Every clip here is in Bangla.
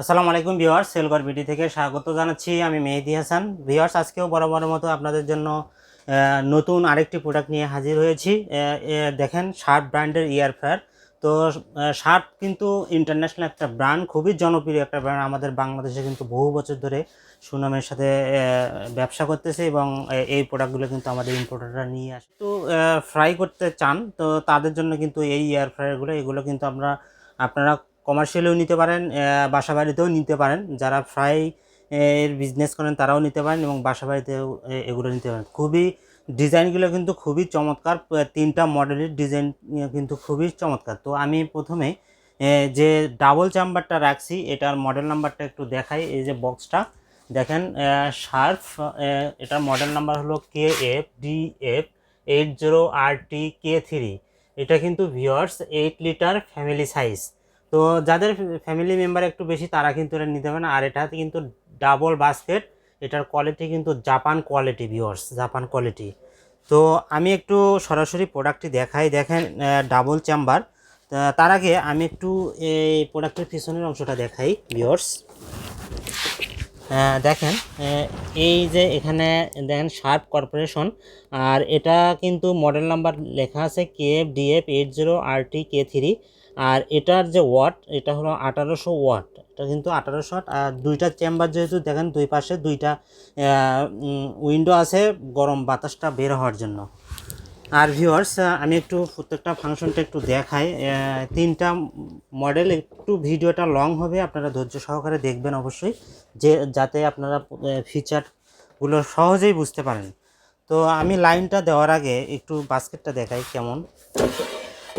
আসসালামু আলাইকুম ভিউয়ার্স, সেলগর বিডি থেকে স্বাগত জানাচ্ছি আমি মেহেদি হাসান। ভিউয়ার্স, আজকেও বরাবর মতো আপনাদের জন্য নতুন আরেকটি প্রোডাক্ট নিয়ে হাজির হয়েছি। দেখেন শার্প ব্র্যান্ডের ইয়ার ফেয়ার তো শার্প কিন্তু ইন্টারন্যাশনাল একটা ব্র্যান্ড খুবই জনপ্রিয় একটা ব্র্যান্ড আমাদের বাংলাদেশে কিন্তু বহু বছর ধরে সুনামের সাথে ব্যবসা করতেছে এবং এই প্রোডাক্টগুলো কিন্তু আমাদের ইম্পোর্টাররা নিয়ে আসে। তো ফ্রাই করতে চান, তো তাদের জন্য কিন্তু এই এয়ার ফ্রায়ারগুলো এগুলো কিন্তু আমরা, আপনারা কমার্শিয়ালেও নিতে পারেন বাসা বাড়িতেও নিতে পারেন। যারা ফ্রাই এর বিজনেস করেন, তারাও নিতে পারেন এবং বাসা বাড়িতেও এগুলো নিতে পারেন। খুবই ডিজাইনগুলো কিন্তু খুবই চমৎকার তিনটা মডেলের ডিজাইন কিন্তু খুবই চমৎকার। তো আমি প্রথমে যে ডাবল চাম্বারটা রাখছি, এটার মডেল নাম্বারটা একটু দেখাই। এই যে বক্সটা দেখেন শার্প এটার মডেল নাম্বার হলো K F D F eight zero R T K three এটা কিন্তু viewers eight litre family size তো যাদের ফ্যামিলি মেম্বার একটু বেশি, তারা কিন্তু এটা নিতে পারেন আর এটাতে কিন্তু ডাবল বাস্কেট এটার কোয়ালিটি কিন্তু Japan quality viewers Japan quality তো আমি একটু সরাসরি প্রোডাক্টটি দেখাই। দেখেন ডাবল চেম্বার তার আগে আমি একটু এই প্রোডাক্টের পিছনের অংশটা দেখাই ভিওর্স দেখেন এই যে এখানে দেখেন শার্প কর্পোরেশন আর এটা কিন্তু মডেল নাম্বার লেখা আছে K F D F eight zero R T K three আর এটার যে ওয়াট, এটা হলো আঠারোশো ওয়াট। এটা কিন্তু আঠারোশো ওয়াট। আর দুইটা চেম্বার যেহেতু, দেখেন দুই পাশে দুইটা উইন্ডো আছে, গরম বাতাসটা বের হওয়ার জন্য। আর ভিউয়ার্স আমি একটু প্রত্যেকটা ফাংশনটা একটু দেখাই। তিনটা মডেল, একটু ভিডিওটা লং হবে, আপনারা ধৈর্য সহকারে দেখবেন অবশ্যই, যে, যাতে আপনারা ফিচারগুলো সহজেই বুঝতে পারেন। তো আমি লাইনটা দেওয়ার আগে একটু বাস্কেটটা দেখাই কেমন।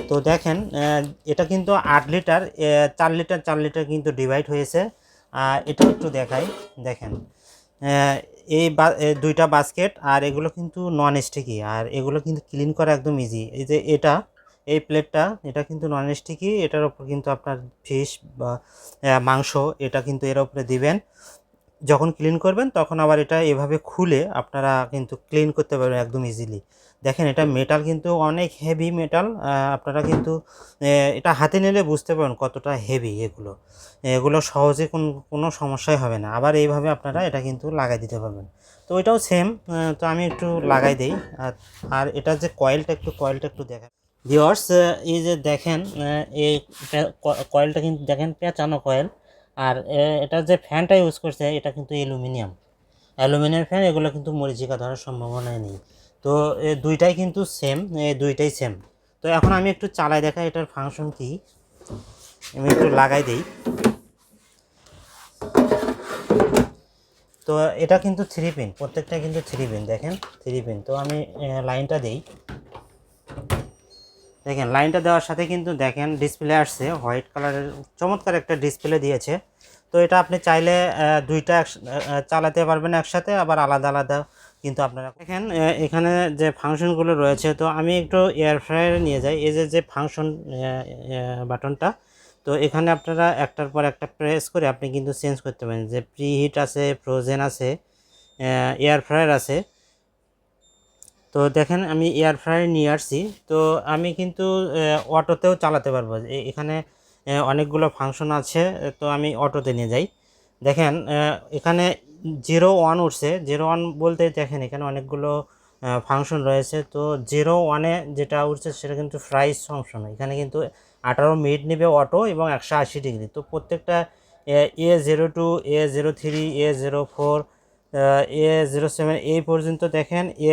তো দেখেন এটা কিন্তু আট লিটার চার লিটার চার লিটার কিন্তু ডিভাইড হয়েছে। আর এটাও একটু দেখাই, দেখেন। এই দুইটা বাস্কেট আর এগুলো কিন্তু নন স্টিকি আর এগুলো কিন্তু ক্লিন করা একদম ইজি এই যে এটা, এই প্লেটটা এটা কিন্তু নন স্টিকি এটার উপর কিন্তু আপনার ফিশ বা মাংস, এটা কিন্তু এর উপরে দিবেন। যখন ক্লিন করবেন, তখন আবার এটা এভাবে খুলে আপনারা কিন্তু ক্লিন করতে পারবেন একদম ইজিলি দেখেন এটা মেটাল কিন্তু অনেক হেভি মেটাল আপনারা কিন্তু এটা হাতে নিলে বুঝতে পারবেন কতটা হেভি এগুলো। এগুলো সহজে কোন, কোনো সমস্যাই হবে না। আবার এইভাবে আপনারা এটা কিন্তু লাগাই দিতে পারবেন। তো এটাও সেম তো আমি একটু লাগাই দেই। আর আর এটার যে কয়েলটা একটু কয়েলটা একটু দেখা ভিওর্স এই যে দেখেন এই কয়েলটা কিন্তু দেখেন পেঁচানো কয়েল আর, এ- এটার যে ফ্যানটা ইউজ করছে, এটা কিন্তু অ্যালুমিনিয়াম। অ্যালুমিনিয়াম ফ্যান এগুলো কিন্তু মরিচিকা ধরার সম্ভাবনা নেই। তো এ দুইটাই কিন্তু সেম এই দুইটাই সেম তো এখন আমি একটু চালাই দেখা এটার ফাংশন কি। আমি একটু লাগাই দিই। তো এটা কিন্তু থ্রি পিন প্রত্যেকটা কিন্তু থ্রি পিন দেখেন থ্রি পিন তো আমি লাইনটা দিই। দেখেন, লাইনটা দেওয়ার সাথে কিন্তু দেখেন ডিসপ্লে আসছে হোয়াইট কালারের চমৎকার একটা ডিসপ্লে দিয়েছে। তো এটা আপনি চাইলে দুইটা চালাতে পারবেন একসাথে, আবার আলাদা আলাদা কিন্তু আপনারা দেখেন এখানে যে ফাংশনগুলো রয়েছে, তো আমি একটু এয়ার ফ্রায়ারে নিয়ে যাই। এই যে যে ফাংশন বাটনটা, তো এখানে আপনারা একটার পর একটা প্রেস করে আপনি কিন্তু চেঞ্জ করতে পারেন। যে প্রি হিট আছে, ফ্রোজেন আছে এয়ার ফ্রায়ার আছে। তো দেখেন, আমি এয়ার ফ্রায়ার নিয়ে আসছি। তো আমি কিন্তু অটোতেও চালাতে পারব। এখানে অনেকগুলো ফাংশন আছে, তো আমি অটোতে নিয়ে যাই। দেখেন এখানে জিরো ওয়ান উঠছে। জিরো ওয়ান বলতে দেখেন এখানে অনেকগুলো ফাংশন রয়েছে। তো জিরো ওয়ানে যেটা উঠছে সেটা কিন্তু ফ্রাইস ফাংশন এখানে কিন্তু আঠারো মিনিট নেবে অটো এবং একশো আশি ডিগ্রি তো প্রত্যেকটা A zero two A zero three A zero four A zero seven এই পর্যন্ত দেখেন এ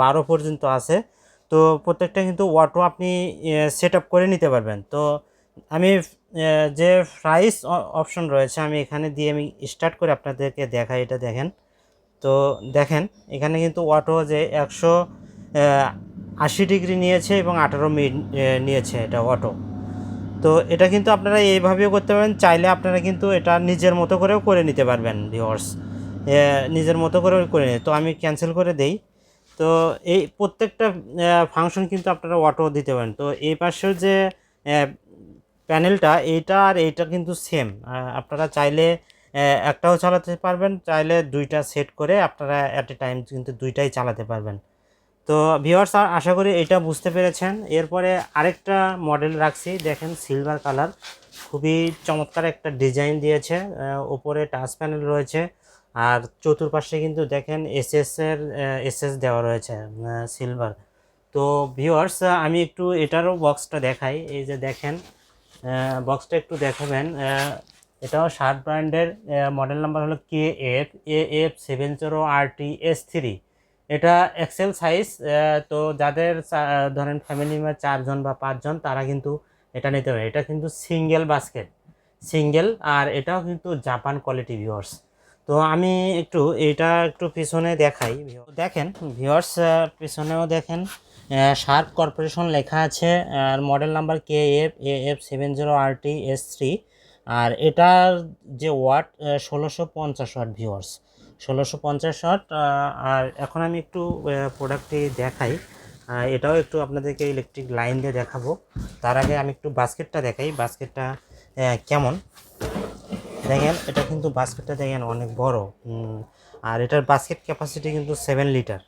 বারো পর্যন্ত আছে। তো প্রত্যেকটা কিন্তু অটো আপনি সেট আপ করে নিতে পারবেন। তো আমি যে প্রাইস অপশন রয়েছে, আমি এখানে দিয়ে আমি স্টার্ট করে আপনাদেরকে দেখাই, এটা দেখেন। তো দেখেন, এখানে কিন্তু অটো যে একশো আশি ডিগ্রি নিয়েছে এবং আঠারো মিনিট নিয়েছে এটা অটো তো এটা কিন্তু আপনারা এইভাবেও করতে পারেন, চাইলে আপনারা কিন্তু এটা নিজের মতো করেও করে নিতে পারবেন ভিওর্স নিজের মতো করেও করে নিতে। তো আমি ক্যান্সেল করে দেই। তো এই প্রত্যেকটা ফাংশন কিন্তু আপনারা অটো দিতে পারেন। তো এই পাশের যে প্যানেলটা, এইটা আর এইটা কিন্তু সেম আপনারা চাইলে একটাও চালাতে পারবেন, চাইলে দুইটা সেট করে আপনারা অ্যাট এ টাইম কিন্তু দুইটাই চালাতে পারবেন। তো ভিওয়ার্স আশা করি এটা বুঝতে পেরেছেন। এরপরে আরেকটা মডেল রাখছি, দেখেন সিলভার কালার খুবই চমৎকার একটা ডিজাইন দিয়েছে। ওপরে টাচ প্যানেল রয়েছে। আর চতুর্পাশে কিন্তু দেখেন এসএস এর এসএস দেওয়া রয়েছে সিলভার তো ভিওয়ার্স আমি একটু এটারও বক্সটা দেখাই। এই যে দেখেন বক্সটা একটু দেখাবেন। এটাও শার্ট ব্র্যান্ডের মডেল নাম্বার হলো K F A F seven zero R T S three এটা এক্সেল সাইজ তো যাদের ধরেন ফ্যামিলি মেম্বার চারজন বা পাঁচজন, তারা কিন্তু এটা নিতে পারে। এটা কিন্তু সিঙ্গেল বাস্কেট সিঙ্গেল আর এটাও কিন্তু জাপান কোয়ালিটি ভিউয়ার্স তো আমি একটু, এটা একটু পিছনে দেখাই। দেখেন ভিউয়ার্স পিছনেও দেখেন। শার্প কর্পোরেশন লেখা আছে, আর model number K F A F seven zero R T S three আর এটার যে ওয়াট ষোলোশো পঞ্চাশ ওয়াট ভিউয়ার্স ষোলোশো পঞ্চাশ ওয়াট আর এখন আমি একটু প্রোডাক্টটি দেখাই। এটাও একটু আপনাদেরকে ইলেকট্রিক লাইন দিয়ে দেখাবো। তার আগে আমি একটু বাস্কেটটা দেখাই। বাস্কেটটা কেমন? দেখেন, এটা কিন্তু বাস্কেটটা দেখেন অনেক বড়। আর এটার বাস্কেট ক্যাপাসিটি কিন্তু সেভেন লিটার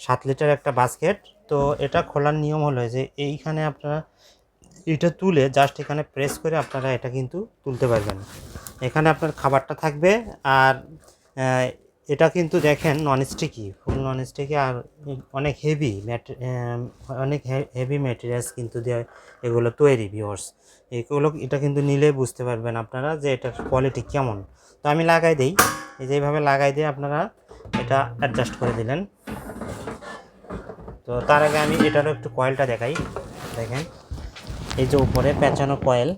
সাত লিটার একটা বাস্কেট তো এটা খোলার নিয়ম হলো যে এইখানে আপনারা এটা তুলে জাস্ট এখানে প্রেস করে আপনারা এটা কিন্তু তুলতে পারবেন। এখানে আপনার খাবারটা থাকবে আর এটা কিন্তু দেখেন নন স্টিকি ফুল নন স্টিকি আর অনেক হেভি অনেক হেভি ম্যাটেরিয়ালস কিন্তু দিয়ে এগুলো তৈরি ভিওর্স এগুলো এটা কিন্তু নিলে বুঝতে পারবেন আপনারা যে এটার কোয়ালিটি কেমন। তো আমি লাগাই দিই, এই যে এইভাবে লাগাই দিয়ে আপনারা এটা অ্যাডজাস্ট করে দিলেন। তো তার আগে আমি এটারও একটু কয়েলটা দেখাই। দেখেন, এই যে উপরে পেঁচানো কয়েল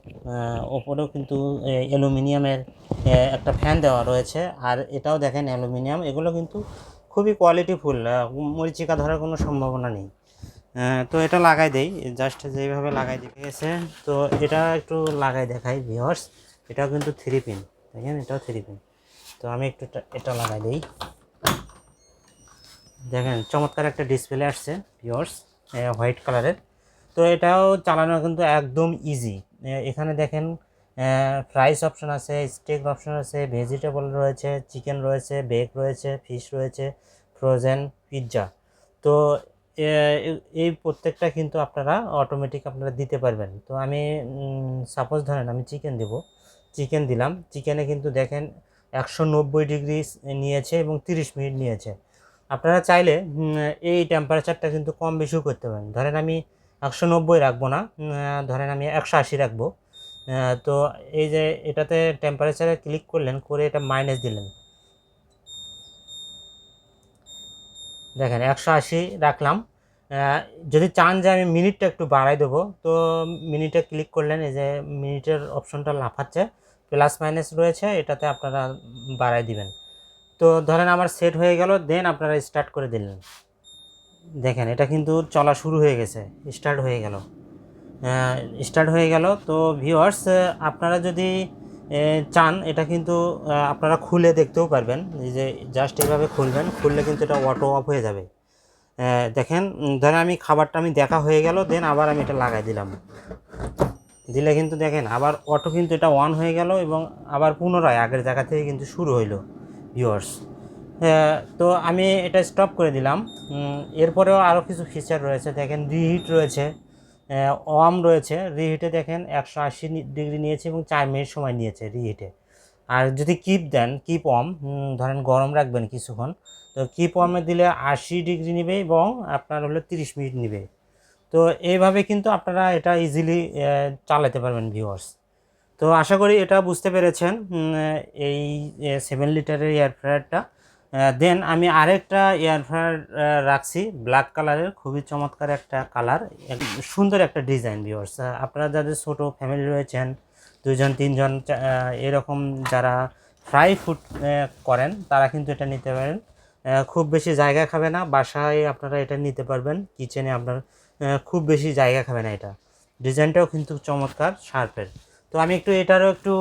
ওপরেও কিন্তু অ্যালুমিনিয়ামের একটা ফ্যান দেওয়া রয়েছে। আর এটাও দেখেন অ্যালুমিনিয়াম, এগুলো কিন্তু খুবই কোয়ালিটিফুল মরিচিকা ধরার কোনো সম্ভাবনা নেই। তো এটা লাগাই দেই জাস্ট যেইভাবে লাগাই দিয়ে গেছে তো এটা একটু লাগাই দেখাই ভিওর্স এটাও কিন্তু থ্রি পিন দেখেন, এটাও থ্রি পিন তো আমি একটু এটা লাগাই দিই। দেখেন, চমৎকার একটা ডিসপ্লে আসছে পিওর্স হোয়াইট কালারের তো এটাও চালানো কিন্তু একদম ইজি এখানে দেখেন ফ্রাইস অপশন আছে স্টেক অপশন আছে ভেজিটেবল রয়েছে চিকেন রয়েছে বেক রয়েছে ফিশ রয়েছে ফ্রোজেন পিৎজা তো এই প্রত্যেকটা কিন্তু আপনারা অটোমেটিক আপনারা দিতে পারবেন। তো আমি সাপোজ ধরেন আমি চিকেন দেব। চিকেন দিলাম। চিকেনে কিন্তু দেখেন, একশো নব্বই ডিগ্রি নিয়েছে এবং তিরিশ মিনিট নিয়েছে। আপনারা চাইলে এই টেম্পারেচারটা কিন্তু কম বেশিও করতে পারেন। ধরেন আমি একশো নব্বই রাখব না ধরেন আমি একশো আশি রাখব। তো এই যে এটাতে টেম্পারেচারে ক্লিক করলেন, করে এটা মাইনাস দিলেন। দেখেন, একশো আশি রাখলাম। যদি চান যে আমি মিনিটটা একটু বাড়াই দেবো, তো মিনিটে ক্লিক করলেন, এই যে মিনিটের অপশনটা লাফাচ্ছে প্লাস মাইনাস রয়েছে, এটাতে আপনারা বাড়াই দিবেন। তো ধরেন আমার সেট হয়ে গেল দেন আপনারা স্টার্ট করে দিলেন। দেখেন, এটা কিন্তু চলা শুরু হয়ে গেছে স্টার্ট হয়ে গেল। স্টার্ট হয়ে গেল, তো ভিউয়ার্স আপনারা যদি চান, এটা কিন্তু আপনারা খুলে দেখতেও পারবেন। যে জাস্ট এইভাবে খুলবেন, খুললে কিন্তু এটা অটো অফ হয়ে যাবে। দেখেন ধরেন আমি খাবারটা আমি দেখা হয়ে গেল দেন আবার আমি এটা লাগাই দিলাম। দিলে কিন্তু দেখেন, আবার অটো কিন্তু এটা অন হয়ে গেল এবং আবার পুনরায় আগের জায়গা থেকে কিন্তু শুরু হইল। ভিউয়ার্স তো আমি এটা স্টপ করে দিলাম। এরপরেও আরও কিছু ফিচার রয়েছে। দেখেন রিহিট রয়েছে। ওয়াম রয়েছে। রিহিটে দেখেন, একশো আশি ডিগ্রি নিয়েছে এবং চার মিনিট সময় নিয়েছে রিহিটে আর যদি কিপ দেন কিপ ওয়াম ধরেন গরম রাখবেন কিছুক্ষণ, তো কিপ ওয়ামে দিলে আশি ডিগ্রি নেবে এবং আপনার হলো তিরিশ মিনিট নেবে। তো এইভাবে কিন্তু আপনারা এটা ইজিলি চালাতে পারবেন ভিউয়ার্স তো আশা করি এটা বুঝতে পেরেছেন এই সেভেন লিটারের এয়ার ফ্রায়ারটা দেন আমি আরেকটা এয়ার ফ্রায়ার রাখছি ব্ল্যাক কালারের খুবই চমৎকার একটা কালার সুন্দর একটা ডিজাইন ভিউয়ার্স আপনারা যাদের ছোট ফ্যামিলি রয়েছেন দুজন তিনজন এরকম যারা ফ্রাই ফুড করেন, তারা কিন্তু এটা নিতে পারেন। খুব বেশি জায়গা খাবে না, বাসায় আপনারা এটা নিতে পারবেন কিচেনে আপনার খুব বেশি জায়গা খাবে না এটা। ডিজাইনটাও কিন্তু চমৎকার শার্পের তো আমি একটু এটারও একটু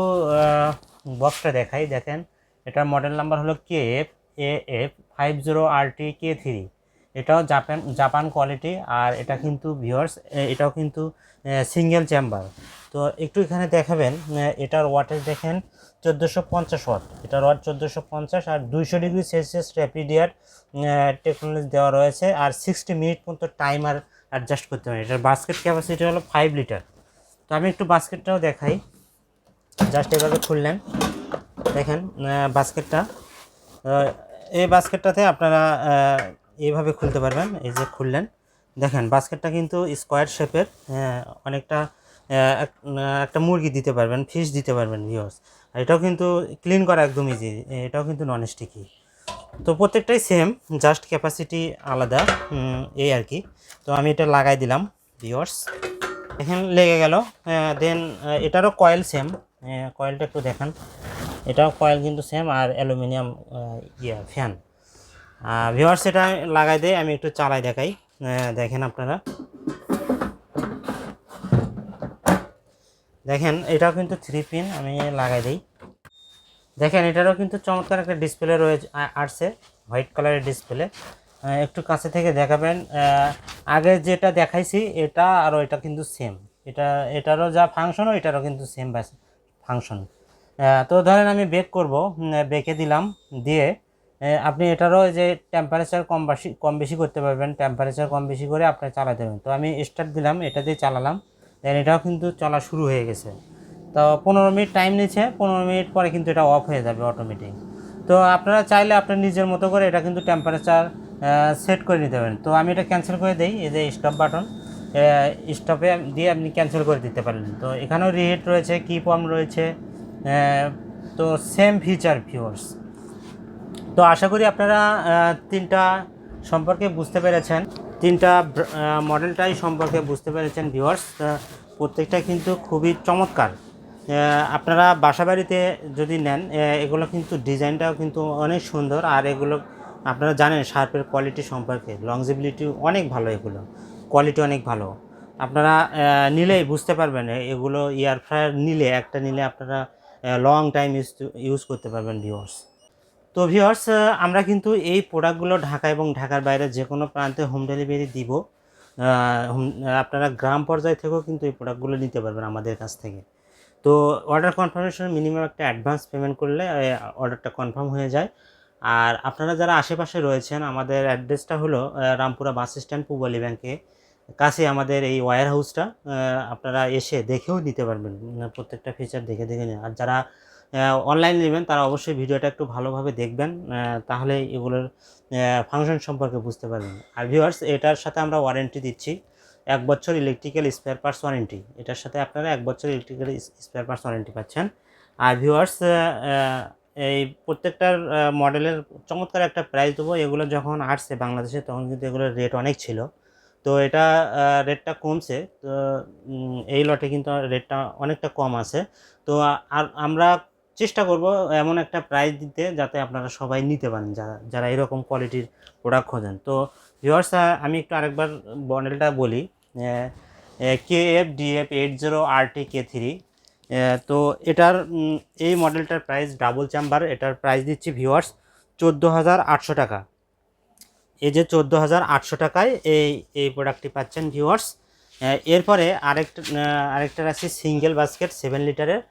বক্সটা দেখাই। দেখেন, এটার মডেল নাম্বার হলো K F A F five zero R T K three এটাও জাপান জাপান কোয়ালিটি আর এটা কিন্তু ভিওর্স এটাও কিন্তু সিঙ্গেল চেম্বার তো একটু এখানে দেখাবেন এটার ওয়াটেজ দেখেন, চোদ্দোশো পঞ্চাশ ওয়াট এটার ওয়াট চোদ্দোশো পঞ্চাশ, আর দুইশো ডিগ্রি সেলসিয়াস র্যাপিডিয়ার টেকনোলজি দেওয়া রয়েছে। আর সিক্সটি মিনিট পর্যন্ত টাইমার অ্যাডজাস্ট করতে পারেন এটার বাস্কেট ক্যাপাসিটি হলো ফাইভ লিটার তো আমি একটু বাস্কেটটাও দেখাই। জাস্ট এভাবে খুললেন। দেখেন বাস্কেটটা। এই বাস্কেটটাতে আপনারা এইভাবে খুলতে পারবেন। এই যে খুললেন। দেখেন, বাস্কেটটা কিন্তু স্কোয়ার শেপের অনেকটা এক- একটা মুরগি দিতে পারবেন ফিশ দিতে পারবেন ভিওর্স আর এটাও কিন্তু ক্লিন করা একদম ইজি এটাও কিন্তু নন স্টিকি তো প্রত্যেকটাই সেম জাস্ট ক্যাপাসিটি আলাদা। এই আর কি। তো আমি এটা লাগাই দিলাম ভিওর্স দেখেন লেগে গেল। দেন এটারও কয়েল সেম কয়েলটা একটু দেখান। এটাও কয়েল কিন্তু সেম আর অ্যালুমিনিয়াম ইয়ে ফ্যান ভিওয়ার্স এটা লাগাই দেয় আমি একটু চালাই দেখাই। দেখেন আপনারা। দেখেন, এটাও কিন্তু থ্রি পিন আমি লাগাই দিই। দেখেন, এটারও কিন্তু চমৎকার একটা ডিসপ্লে রয়েছে আসছে হোয়াইট কালারের ডিসপ্লে একটু কাছে থেকে দেখাবেন। আগে যেটা দেখাইছি, এটা আর এটা কিন্তু সেম এটা, এটারও যা ফাংশন এটারও কিন্তু সেম ফাংশন তো ধরেন আমি বেক করব বেকে দিলাম, দিয়ে আপনি এটারও যে টেম্পারেচার কম বেশি কম বেশি করতে পারবেন টেম্পারেচার কম বেশি করে আপনি চালাতে পারবেন তো আমি স্টার্ট দিলাম, এটা দিয়ে চালালাম দেন এটাও কিন্তু চলা শুরু হয়ে গেছে। তো পনেরো মিনিট টাইম নিচ্ছে, পনেরো মিনিট পরে কিন্তু এটা অফ হয়ে যাবে অটোমেটিক তো আপনারা চাইলে আপনার নিজের মতো করে এটা কিন্তু টেম্পারেচার সেট করে নিতে পারেন। তো আমি এটা ক্যান্সেল করে দিই, এই যে স্টপ বাটন স্টপে দিয়ে আপনি ক্যান্সেল করে দিতে পারেন তো এখানেও রিহিট রয়েছে কি পম রয়েছে তো সেম ফিচার ভিউয়ার্স তো আশা করি আপনারা তিনটা সম্পর্কে বুঝতে পেরেছেন। তিনটা মডেলটাই সম্পর্কে বুঝতে পেরেছেন ভিউয়ার্স প্রত্যেকটা কিন্তু খুবই চমৎকার। আপনারা বাসাবাড়িতে যদি নেন এগুলো কিন্তু ডিজাইনটাও কিন্তু অনেক সুন্দর, আর এগুলো আপনারা জানেন শার্পের কোয়ালিটি সম্পর্কে লংজিবিলিটি অনেক ভালো এগুলো কোয়ালিটি অনেক ভালো। আপনারা নিলেই বুঝতে পারবেন এগুলো এয়ার ফ্রায়ার নিলে, একটা নিলে আপনারা লং টাইম ইউজ ইউজ করতে পারবেন ভিউয়ার্স তো ভিউয়ার্স আমরা কিন্তু এই প্রোডাক্টগুলো ঢাকা এবং ঢাকার বাইরে যে কোনো প্রান্তে হোম ডেলিভারি দিব। আপনারা গ্রাম পর্যায় থেকেও কিন্তু এই প্রোডাক্টগুলো নিতে পারবেন আমাদের কাছ থেকে। তো অর্ডার কনফার্মেশন মিনিমাম একটা অ্যাডভান্স পেমেন্ট করলে অর্ডারটা কনফার্ম হয়ে যায়। আর আপনারা যারা আশেপাশে রয়েছেন, আমাদের অ্যাড্রেসটা হলো রামপুরা বাস স্ট্যান্ড, পূবালী ব্যাংকে কাছে আমাদের এই ওয়্যার হাউসটা আপনারা এসে দেখেও নিতে পারবেন প্রত্যেকটা ফিচার দেখে দেখে নিন আর যারা অনলাইন নেবেন, তারা অবশ্যই ভিডিওটা একটু ভালোভাবে দেখবেন তাহলে এগুলোর ফাংশন সম্পর্কে বুঝতে পারবেন। আর ভিউয়ার্স এটার সাথে আমরা ওয়ারেন্টি দিচ্ছি, এক বছর ইলেকট্রিক্যাল স্পেয়ার পার্টস ওয়ারেন্টি এটার সাথে আপনারা এক বছর ইলেকট্রিক্যাল স্পেয়ার পার্টস ওয়ারেন্টি পাচ্ছেন। আর ভিউয়ার্স এই প্রত্যেকটার মডেলের চমৎকার একটা প্রাইস দেবো। এগুলো যখন আসছে বাংলাদেশে, তখন কিন্তু এগুলোর রেট অনেক ছিল। তো এটা রেটটা কমছে। তো এই লটে কিন্তু রেটটা অনেকটা কম আছে। তো আর আমরা চেষ্টা করব এমন একটা প্রাইস দিতে যাতে আপনারা সবাই নিতে পারেন, যারা যারা এরকম কোয়ালিটির প্রোডাক্ট খোঁজেন। তো ভিওয়ার্স আমি একটু আরেকবার মডেলটা বলি। K F D F eight zero R T K three তো এটার এই মডেলটার প্রাইস ডাবল চাম্বার এটার প্রাইস দিচ্ছি ভিওয়ার্স চোদ্দ হাজার আটশো টাকা। এই যে চোদ্দ হাজার আটশো টাকায় এই এই প্রোডাক্টটি পাচ্ছেন ভিউয়ার্স এরপরে আরেকটা আরেকটার আছে সিঙ্গেল বাস্কেট সেভেন লিটারের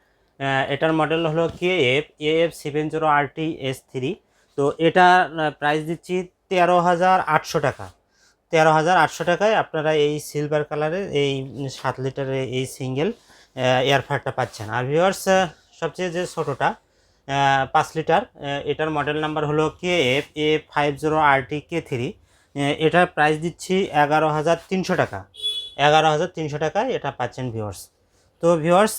এটার মডেল হলো K F A F seven zero R T S three তো এটা প্রাইস দিচ্ছি তেরো হাজার আটশো টাকা। তেরো হাজার আটশো টাকায় আপনারা এই সিলভার কালারের এই সাত লিটারের এই সিঙ্গেল এয়ারফায়ারটা পাচ্ছেন। আর ভিউয়ার্স সবচেয়ে যে ছোটোটা পাঁচ লিটার এটার মডেল নাম্বার হলো K F A five zero R T K three এটার প্রাইস দিচ্ছি এগারো হাজার তিনশো টাকা। এগারো হাজার তিনশো টাকায় এটা পাচ্ছেন ভিউয়ার্স তো ভিউয়ার্স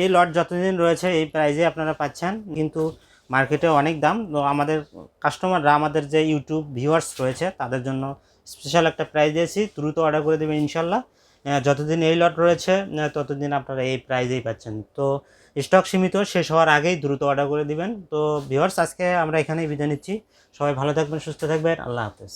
এই লট যতদিন রয়েছে, এই প্রাইজে আপনারা পাচ্ছেন, কিন্তু মার্কেটে অনেক দাম। আমাদের কাস্টমাররা আমাদের যে ইউটিউব ভিউয়ার্স রয়েছে, তাদের জন্য স্পেশাল একটা প্রাইস দিয়েছি। দ্রুত অর্ডার করে দেবেন ইনশাল্লাহ। যতদিন এই লট রয়েছে ততদিন আপনারা এই প্রাইজেই পাচ্ছেন। তো স্টক সীমিত, শেষ হওয়ার আগেই দ্রুত অর্ডার করে দিবেন। তো ভিওর্স আজকে আমরা এখানেই বিদায় নিচ্ছি। সবাই ভালো থাকবেন, সুস্থ থাকবেন। আল্লাহ হাফেজ।